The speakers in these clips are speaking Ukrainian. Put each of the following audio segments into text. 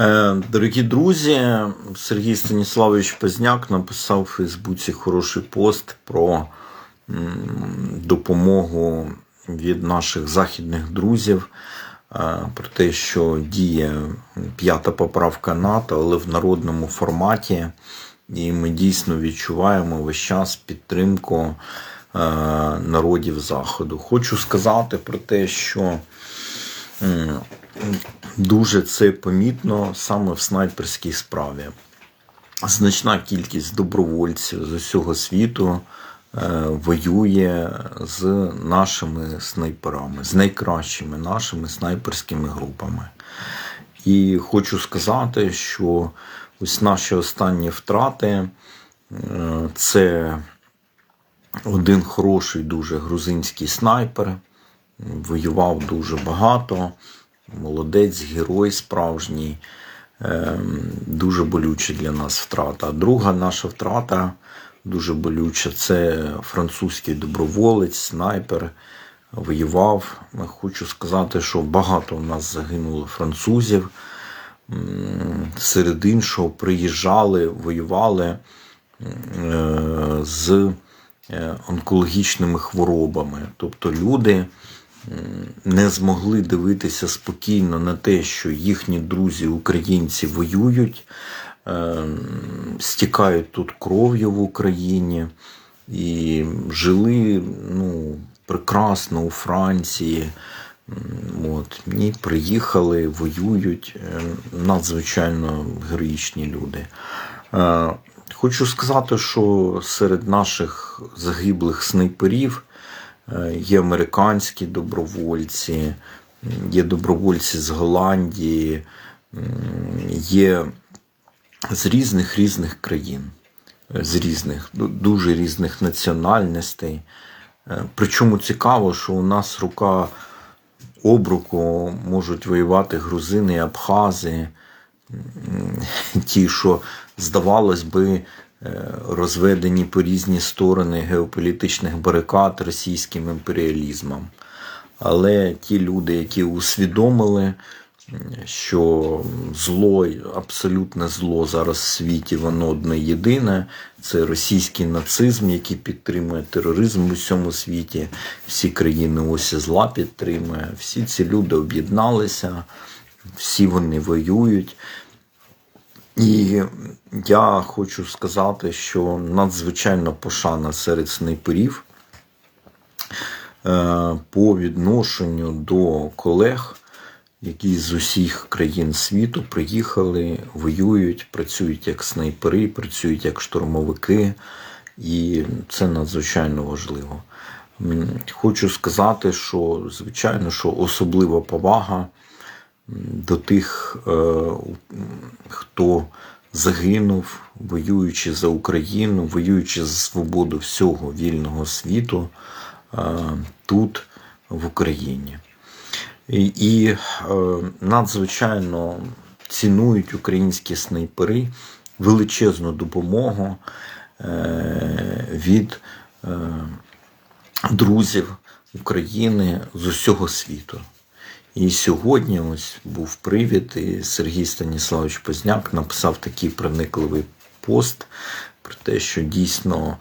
Е, Дорогі друзі, Сергій Станіславович Позняк написав у Фейсбуці хороший пост про допомогу від наших західних друзів, е, про те, що діє п'ята поправка НАТО, але в народному форматі. І ми дійсно відчуваємо весь час підтримку е, народів Заходу. Хочу сказати про те, що дуже це помітно саме в снайперській справі. Значна кількість добровольців з усього світу е, воює з нашими снайперами, з найкращими нашими снайперськими групами. І хочу сказати, що ось наші останні втрати е, це один хороший дуже грузинський снайпер, воював дуже багато, молодець, герой справжній. Ем, Дуже болюча для нас втрата. Друга наша втрата дуже болюча це французький доброволець, снайпер. Воював. Хочу сказати, що багато у нас загинуло французів. Серед іншого приїжджали, воювали е, з е, онкологічними хворобами. Тобто люди не змогли дивитися спокійно на те, що їхні друзі, українці воюють, е, стікають тут кров'ю в Україні і жили ну, прекрасно у Франції. От, і приїхали, воюють е, надзвичайно героїчні люди. Е, Хочу сказати, що серед наших загиблих снайперів є американські добровольці, є добровольці з Голландії, є з різних різних країн, е, з різних, дуже різних національностей. Е, Причому цікаво, що у нас рука об руку можуть воювати грузини абхази, ті, що, здавалось би, е, розведені по різні сторони геополітичних барикад російським імперіалізмом. Але ті люди, які усвідомили, що зло, абсолютне зло зараз в світі, воно одне єдине. Це російський нацизм, який підтримує тероризм в усьому світі. Всі країни осі зла підтримує. Всі ці люди об'єдналися, всі вони воюють. І я хочу сказати, що надзвичайно пошана серед снайперів е, по відношенню до колег, які з усіх країн світу приїхали, воюють, працюють як снайпери, працюють як штурмовики, і це надзвичайно важливо. Хочу сказати, що звичайно, що особлива повага до тих, е, хто загинув, воюючи за Україну, воюючи за свободу всього вільного світу е, тут, в Україні. І, е, надзвичайно цінують українські снайпери величезну допомогу від друзів України з усього світу. І сьогодні ось був привід, і Сергій Станіславович Позняк написав такий проникливий пост про те, що дійсно,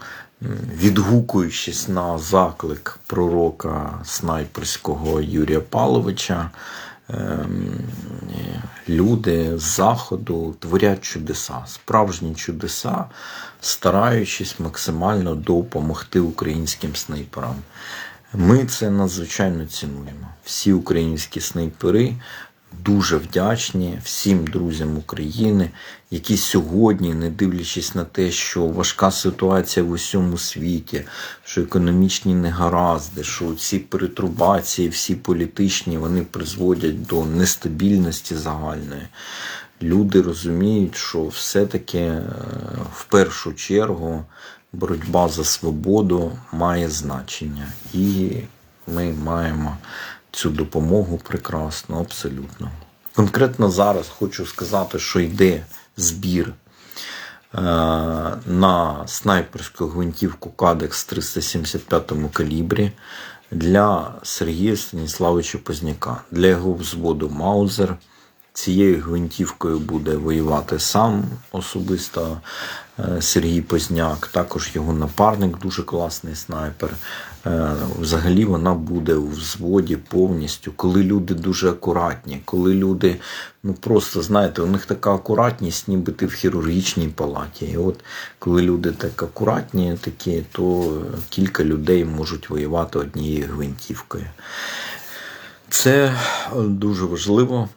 відгукуючись на заклик пророка снайперського Юрія Павловича, ем, люди з заходу творять чудеса, справжні чудеса, стараючись максимально допомогти українським снайперам. Ми це надзвичайно цінуємо. Всі українські снайпери дуже вдячні всім друзям України, які сьогодні, не дивлячись на те, що важка ситуація в усьому світі, що економічні негаразди, що ці перетрубації, всі політичні, вони призводять до нестабільності загальної. Люди розуміють, що все-таки е, в першу чергу боротьба за свободу має значення. І ми маємо цю допомогу прекрасно, абсолютно. Конкретно зараз хочу сказати, що йде збір е, на снайперську гвинтівку Кадекс 375 калібрі для Сергія Станіславовича Позняка, для його взводу Маузер Цією гвинтівкою буде воювати сам особисто е, Сергій Позняк, також його напарник, дуже класний снайпер. Е, Взагалі вона буде у взводі повністю, коли люди дуже акуратні, коли люди, ну просто знаєте, у них така акуратність, ніби ти в хірургічній палаті. І от коли люди так акуратні, такі, то кілька людей можуть воювати однією гвинтівкою. Це е, дуже важливо,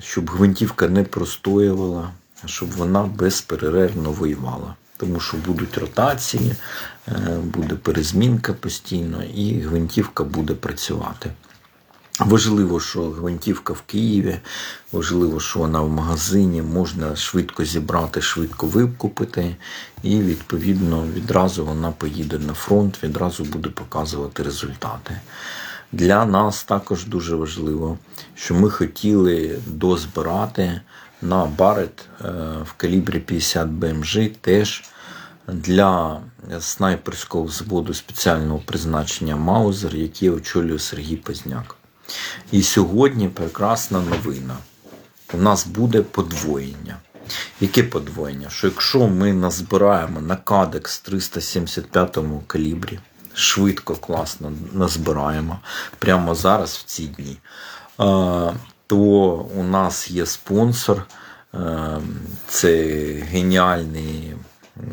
щоб гвинтівка не простоювала, щоб вона безперервно воювала. Тому що будуть ротації, е, буде перезмінка постійно, і гвинтівка буде працювати. Важливо, що гвинтівка в Києві, важливо, що вона в магазині, можна швидко зібрати, швидко викупити, і відповідно відразу вона поїде на фронт, відразу буде показувати результати. Для нас також дуже важливо, що ми хотіли дозбирати на барет е, в калібрі 50 БМЖ теж для снайперського взводу спеціального призначення Маузер, який очолює Сергій Позняк. І сьогодні прекрасна новина. У нас буде подвоєння. Яке подвоєння? Що якщо ми назбираємо на кадекс 375 калібрі, швидко, класно назбираємо прямо зараз в ці дні, то у нас є спонсор, е, це геніальний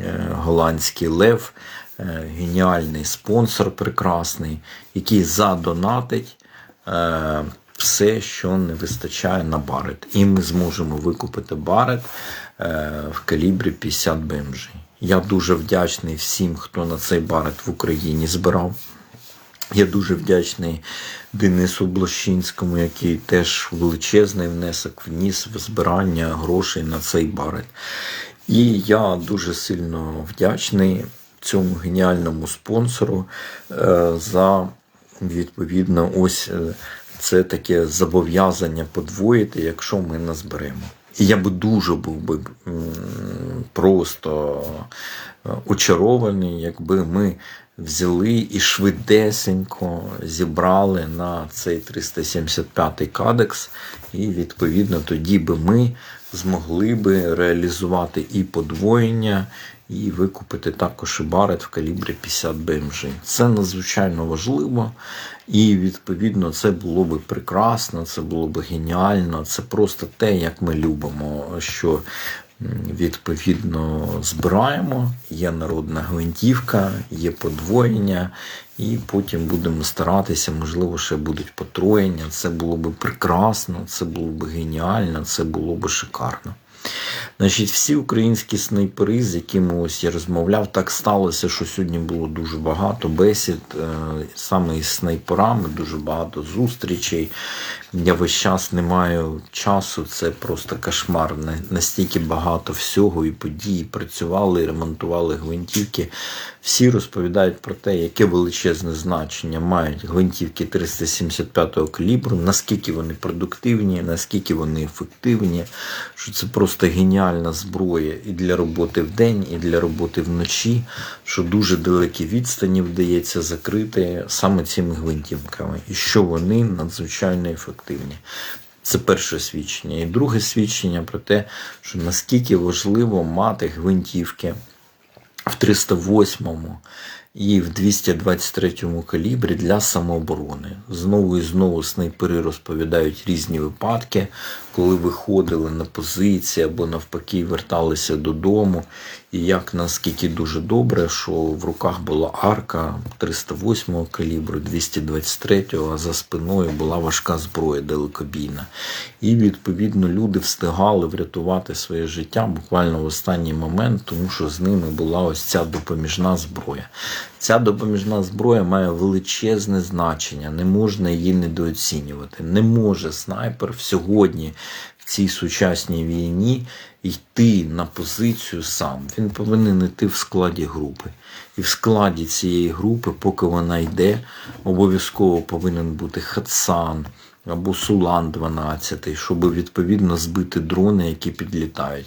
е, голландський лев, е, геніальний спонсор прекрасний, який задонатить все, що не вистачає на барет. І ми зможемо викупити барет в калібрі 50 БМЖ. Я дуже вдячний всім, хто на цей барет в Україні збирав. Я дуже вдячний Денису Блощинському, який теж величезний внесок вніс в збирання грошей на цей барет. І я дуже сильно вдячний цьому геніальному спонсору е, за відповідно ось е, це таке зобов'язання подвоїти, якщо ми назберемо. Я би дуже був би просто е, очарований, якби ми взяли і швидесенько зібрали на цей 375-й кадекс, і відповідно тоді би ми змогли би реалізувати і подвоєння, і викупити також і барет в калібрі 50 БМЖ. Це надзвичайно важливо, і відповідно це було би прекрасно, це було би геніально. Це просто те, як ми любимо, що відповідно збираємо. Є народна гвинтівка, є подвоєння, і потім будемо старатися, можливо, ще будуть потроєння. Це було би прекрасно, це було б геніально, це було б шикарно. Значить, всі українські снайпери, з якими ось я розмовляв, так сталося, що сьогодні було дуже багато бесід е, саме із снайперами, дуже багато зустрічей. Я весь час не маю часу, це просто кошмар. Настільки багато всього і подій, працювали, і ремонтували гвинтівки. Всі розповідають про те, яке величезне значення мають гвинтівки 375-го калібру, наскільки вони продуктивні, наскільки вони ефективні, що це просто геніальна зброя і для роботи вдень, і для роботи вночі, що дуже далекі відстані вдається закрити саме цими гвинтівками, і що вони надзвичайно ефективні. Це перше свідчення. І друге свідчення про те, що наскільки важливо мати гвинтівки в 308-му і в 223-му калібрі для самооборони. Знову і знову снайпери розповідають різні випадки, коли виходили на позиції або навпаки верталися додому. І як наскільки дуже добре, що в руках була арка 308-го калібру, 223-го, а за спиною була важка зброя далекобійна. І відповідно люди встигали врятувати своє життя буквально в останній момент, тому що з ними була ось ця допоміжна зброя. Ця допоміжна зброя має величезне значення, не можна її недооцінювати. Не може снайпер сьогодні в цій сучасній війні йти на позицію сам. Він повинен йти в складі групи. І в складі цієї групи, поки вона йде, обов'язково повинен бути Хатсан або Сулан 12, щоб відповідно збити дрони, які підлітають.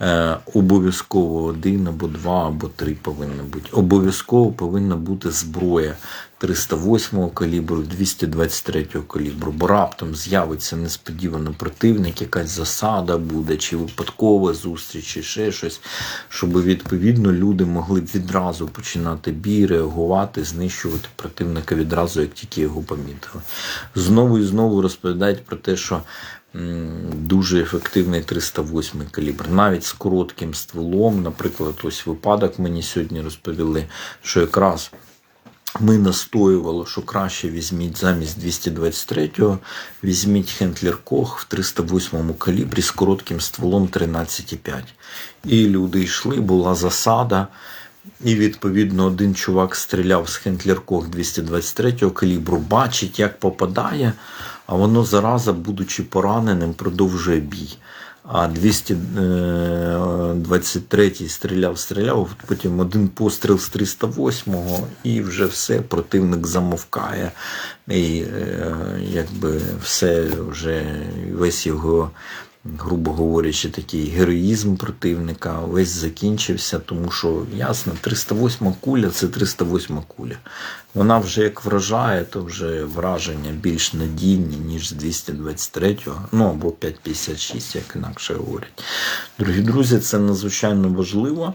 Е, обов'язково один або два, або три повинно бути. Обов'язково повинна бути зброя 308 калібру, 223-го калібру, бо раптом з'явиться несподівано противник, якась засада буде, чи випадкова зустріч, чи ще щось, щоб відповідно люди могли відразу починати бій, реагувати, знищувати противника відразу, як тільки його помітили. Знову і знову розповідають про те, що дуже ефективний 308 калібр, навіть з коротким стволом. Наприклад, ось випадок мені сьогодні розповіли, що якраз. Ми настоювали, що краще візьміть замість 223-го, візьміть Хентлер Кох в 308-му калібрі з коротким стволом 13,5. І люди йшли, була засада. І відповідно один чувак стріляв з Хентлер Кох 223 калібру, бачить, як попадає, а воно зараза, будучи пораненим, продовжує бій. А 223 стріляв, стріляв, потім один постріл з 308-го, і вже все, противник замовкає. І е, якби все вже весь його. Грубо говорячи, такий героїзм противника весь закінчився, тому що ясно, 308 куля це 308 куля. Вона вже як вражає, то вже враження більш надійні, ніж з 223-го, ну або 556, як інакше говорять. Дорогі друзі, це надзвичайно важливо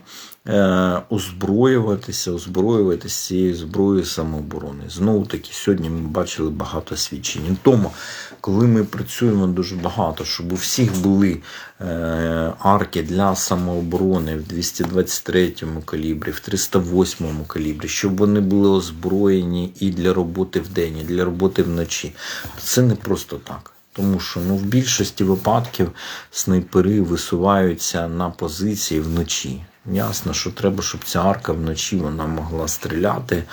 озброюватися, озброюватися цією зброєю самооборони. Знову таки, сьогодні ми бачили багато свідчень. Тому, коли ми працюємо дуже багато, щоб у всіх були е, арки для самооборони в 223 калібрі, в 308 калібрі, щоб вони були озброєні і для роботи вдень, і для роботи вночі. Це не просто так. Тому що ну, в більшості випадків снайпери висуваються на позиції вночі. Ясно, що треба, щоб ця арка вночі вона могла стріляти.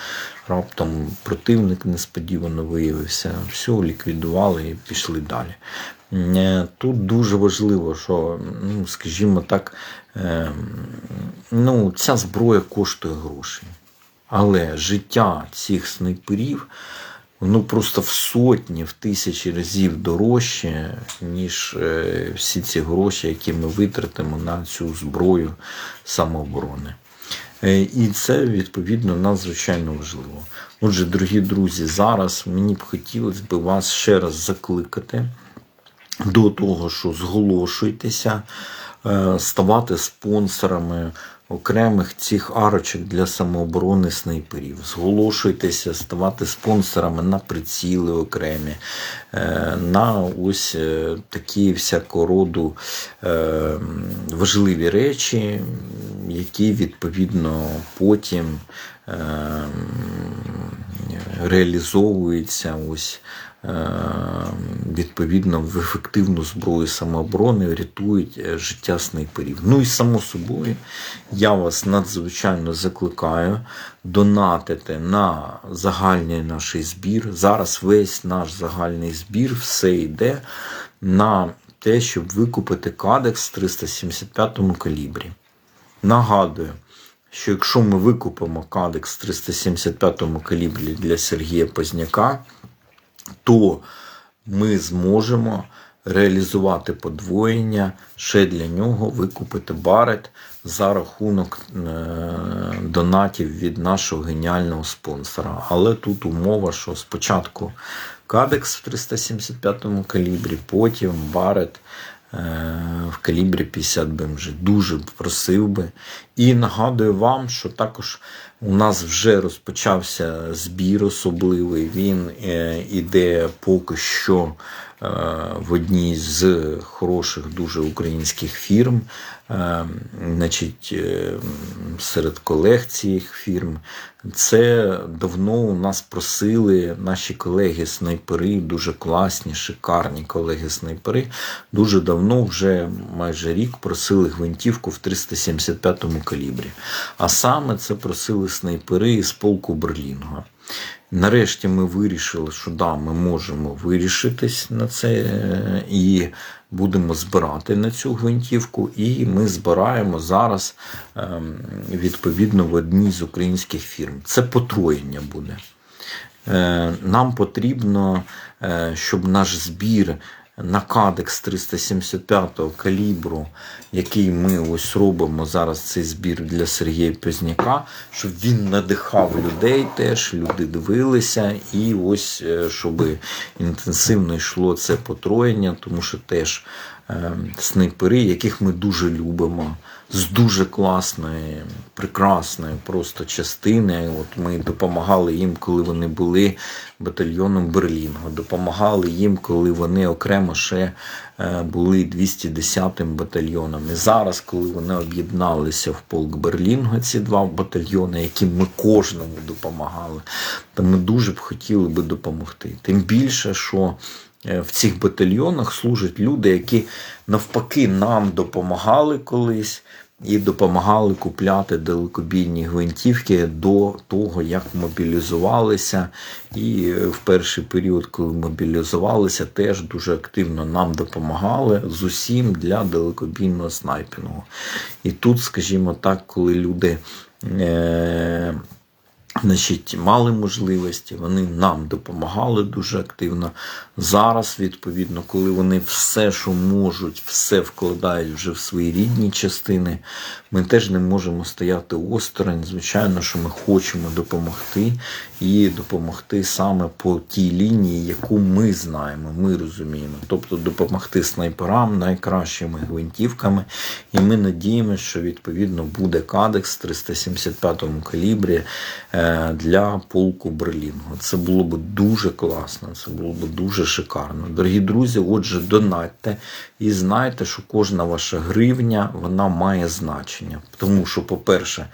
Раптом противник несподівано виявився. Все, ліквідували і пішли далі. Е, Тут дуже важливо, що, ну, скажімо так, е, ну, ця зброя коштує грошей. Але життя цих снайперів воно просто в сотні, в тисячі разів дорожче, ніж е, всі ці гроші, які ми витратимо на цю зброю самооборони. Е, І це відповідно надзвичайно важливо. Отже, дорогі друзі, зараз мені б хотілося б вас ще раз закликати до того, що зголошуйтеся, е, ставати спонсорами окремих цих арочок для самооборони снайперів. Зголошуйтеся, ставати спонсорами на приціли окремі, е, на ось е, такі всякого роду е, важливі речі, які відповідно потім реалізовуються ось е, відповідно в ефективну зброю самооборони, рятують е, життя снайперів. Ну і само собою, я вас надзвичайно закликаю донатити на загальний наш збір. Зараз весь наш загальний збір все йде на те, щоб викупити кадекс в 375 калібрі. Нагадую, що якщо ми викупимо кадекс в 375 калібрі для Сергія Позняка, то ми зможемо реалізувати подвоєння, ще для нього викупити барет за рахунок е, донатів від нашого геніального спонсора. Але тут умова, що спочатку кадекс в 375 калібрі, потім барет в калібрі 50 БМЖ. Дуже просив би. І нагадую вам, що також у нас вже розпочався збір особливий. Він е, іде поки що е, в одній з хороших дуже українських фірм, е, значить, е, серед колег цих фірм. Це давно у нас просили наші колеги-снайпери, дуже класні, шикарні колеги-снайпери. Дуже давно, вже майже рік, просили гвинтівку в 375 калібрі. А саме це просили снайпери із полку Берлінга. Нарешті ми вирішили, що да, ми можемо вирішитись на це е, і будемо збирати на цю гвинтівку. І ми збираємо зараз ем, відповідно в одній з українських фірм. Це потроєння буде. Е, Нам потрібно, е, щоб наш збір. На кадекс 375 калібру, який ми ось робимо зараз цей збір для Сергія Пізняка, щоб він надихав людей теж, люди дивилися, і ось е, щоб інтенсивно йшло це потроєння, тому що теж е, снайпери, яких ми дуже любимо, з дуже класної, прекрасної просто частини. От ми допомагали їм, коли вони були батальйоном Берлінго, допомагали їм, коли вони окремо ще е, були 210-м батальйоном. І зараз, коли вони об'єдналися в полк Берлінго, ці два батальйони, яким ми кожному допомагали, то ми дуже б хотіли би допомогти. Тим більше, що в цих батальйонах служать люди, які навпаки нам допомагали колись. І допомагали купляти далекобійні гвинтівки до того, як мобілізувалися. І е, в перший період, коли мобілізувалися, теж дуже активно нам допомагали з усім для далекобійного снайпінгу. І тут, скажімо так, коли люди. Значить, мали можливості, вони нам допомагали дуже активно. Зараз, відповідно, коли вони все, що можуть, все вкладають вже в свої рідні частини, ми теж не можемо стояти осторонь. Звичайно, що ми хочемо допомогти і допомогти саме по тій лінії, яку ми знаємо, ми розуміємо. Тобто допомогти снайперам найкращими гвинтівками. І ми надіємося, що відповідно буде кадекс 375 калібрі е, для полку Берлінгу. Це було б дуже класно, це було б дуже шикарно. Дорогі друзі, отже, донатьте і знайте, що кожна ваша гривня вона має значення. Тому що, по-перше,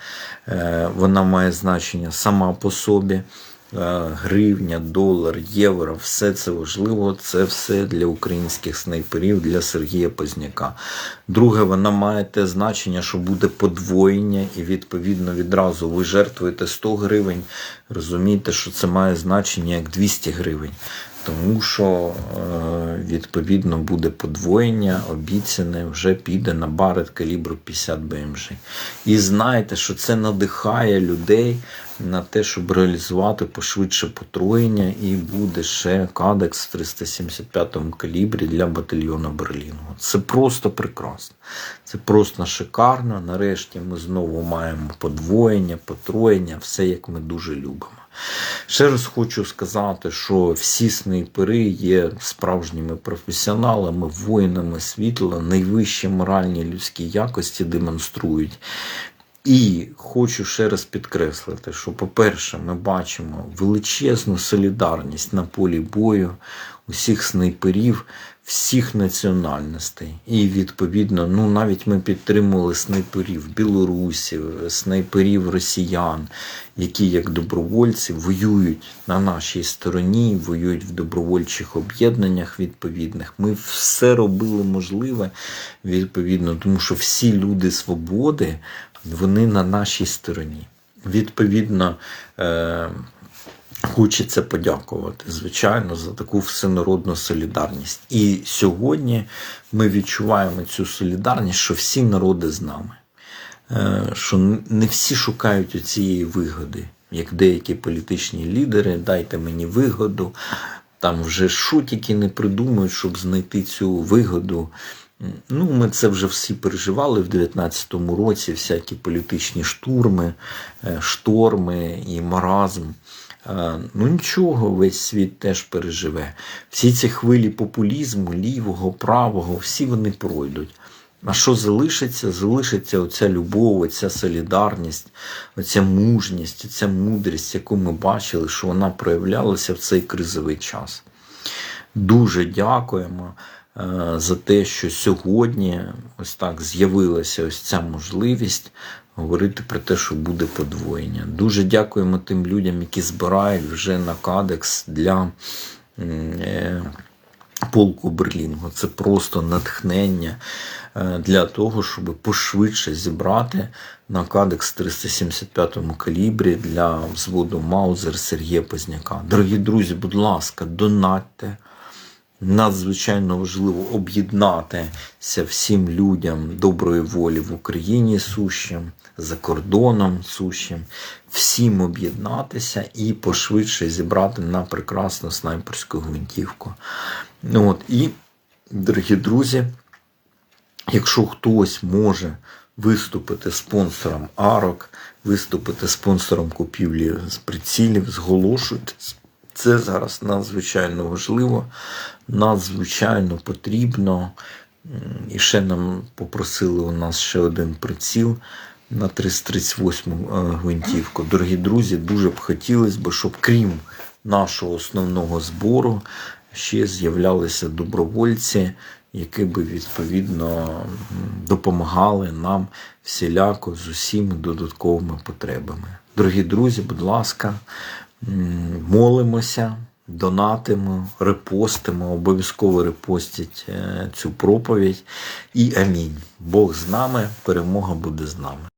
е, вона має значення сама по собі. Гривня, долар, євро, все це важливо. Це все для українських снайперів, для Сергія Позняка. Друге, вона має те значення, що буде подвоєння, і відповідно відразу ви жертвуєте 100 гривень. Розумієте, що це має значення як 200 гривень. Тому що е, відповідно буде подвоєння, обіцяне вже піде на барет калібру 50 БМЖ. І знайте, що це надихає людей на те, щоб реалізувати пошвидше потроєння, і буде ще кадекс в 375-му калібрі для батальйону Берлінгу. Це просто прекрасно. Це просто шикарно. Нарешті ми знову маємо подвоєння, потроєння, все як ми дуже любимо. Ще раз хочу сказати, що всі снайпери є справжніми професіоналами, воїнами світла, найвищі моральні людські якості демонструють. І хочу ще раз підкреслити, що, по-перше, ми бачимо величезну солідарність на полі бою усіх снайперів, всіх національностей. І відповідно, ну навіть ми підтримували снайперів білорусів, снайперів росіян, які як добровольці воюють на нашій стороні, воюють в добровольчих об'єднаннях відповідних. Ми все робили можливе відповідно, тому що всі люди свободи вони на нашій стороні. Відповідно, е, хочеться подякувати, звичайно, за таку всенародну солідарність. І сьогодні ми відчуваємо цю солідарність, що всі народи з нами, е, що не всі шукають цієї вигоди, як деякі політичні лідери, дайте мені вигоду. Там вже що тільки не придумують, щоб знайти цю вигоду. Ну, Ми це вже всі переживали в 19-му році, всякі політичні штурми, е, шторми і маразм. Ну нічого, весь світ теж переживе. Всі ці хвилі популізму, лівого, правого, всі вони пройдуть. А що залишиться? Залишиться оця любов, оця солідарність, оця мужність, оця мудрість, яку ми бачили, що вона проявлялася в цей кризовий час. Дуже дякуємо. Е, за те, що сьогодні ось так з'явилася ось ця можливість говорити про те, що буде подвоєння. Дуже дякуємо тим людям, які збирають вже на кадекс для е, полку Берлінгу. Це просто натхнення е, для того, щоб пошвидше зібрати на кадекс 375 калібрі для взводу Маузер Сергія Позняка. Дорогі друзі, будь ласка, донатьте надзвичайно важливо об'єднатися всім людям доброї волі в Україні сущим, за кордоном сущим, всім об'єднатися і пошвидше зібрати на прекрасну снайперську гвинтівку. Ну, от, І Дорогі друзі, якщо хтось може виступити спонсором арок, виступити спонсором купівлі з прицілів, зголошуйтесь. Це зараз надзвичайно важливо, надзвичайно потрібно. І ще нам попросили у нас ще один приціл на 338 гвинтівку. Дорогі друзі, дуже б хотілося б, щоб крім нашого основного збору ще з'являлися добровольці, які би відповідно допомагали нам всіляко з усіма додатковими потребами. Дорогі друзі, будь ласка, молимося, донатимо, репостимо, обов'язково репостіть е, цю проповідь. І амінь. Бог з нами, перемога буде з нами.